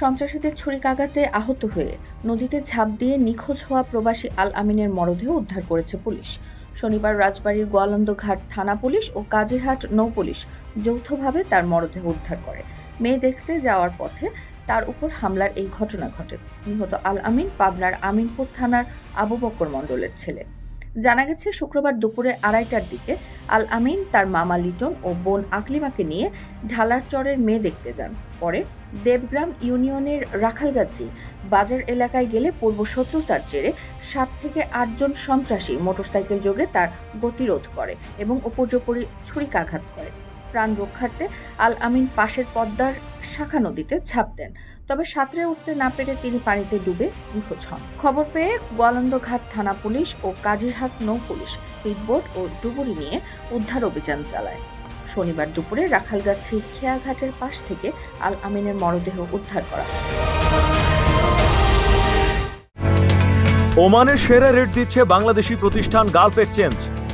সন্ত্রাসীদের ছুরিকাঘাতে আহত হয়ে নদীতে ঝাঁপ দিয়ে নিখোঁজ হওয়া প্রবাসী আল আমিনের মরদেহ উদ্ধার করেছে পুলিশ। শনিবার রাজবাড়ীর গোয়ালন্দ ঘাট থানা পুলিশ ও কাজিরহাট নৌ পুলিশ যৌথভাবে তার মরদেহ উদ্ধার করে। মেয়ে দেখতে যাওয়ার পথে তার উপর হামলার এই ঘটনা ঘটে। নিহত আল আমিন পাবনার আমিনপুর থানার আবু বক্কর মণ্ডলের ছেলে। জানা গেছে, শুক্রবার দুপুরে আড়াইটার দিকে আল আমিন, তার মামা লিটন ও বোন আকলিমাকে নিয়ে ঢালার চরের মেয়ে দেখতে যান। পরে দেবগ্রাম ইউনিয়নের রাখালগাছি বাজার এলাকায় গেলে পূর্ব শত্রুতার জেরে সাত থেকে আটজন সন্ত্রাসী মোটরসাইকেল যোগে তার গতিরোধ করে এবং উপর্যুপরি ছুরিকাঘাত করে। প্রাণ রক্ষার্থে আল আমিন পাশের পদ্মার শাখা নদীতে ঝাঁপ দেন। তবে সাঁতরে উঠতে না পেরে তিনি পানিতে ডুবে নিখোঁজ হন। খবর পেয়ে গোয়ালন্দঘাট থানা পুলিশ ও কাজিরহাট নৌ পুলিশ স্পিডবোট ও ডুবুরি নিয়ে উদ্ধার অভিযান চালায়। শনিবার দুপুরে রাখালগাছি খেয়াঘাটের পাশ থেকে আল আমিনের মরদেহ উদ্ধার করা হয়। ওমানের সেরা রেট দিচ্ছে বাংলাদেশি প্রতিষ্ঠান গালফ এক্সচেঞ্জ।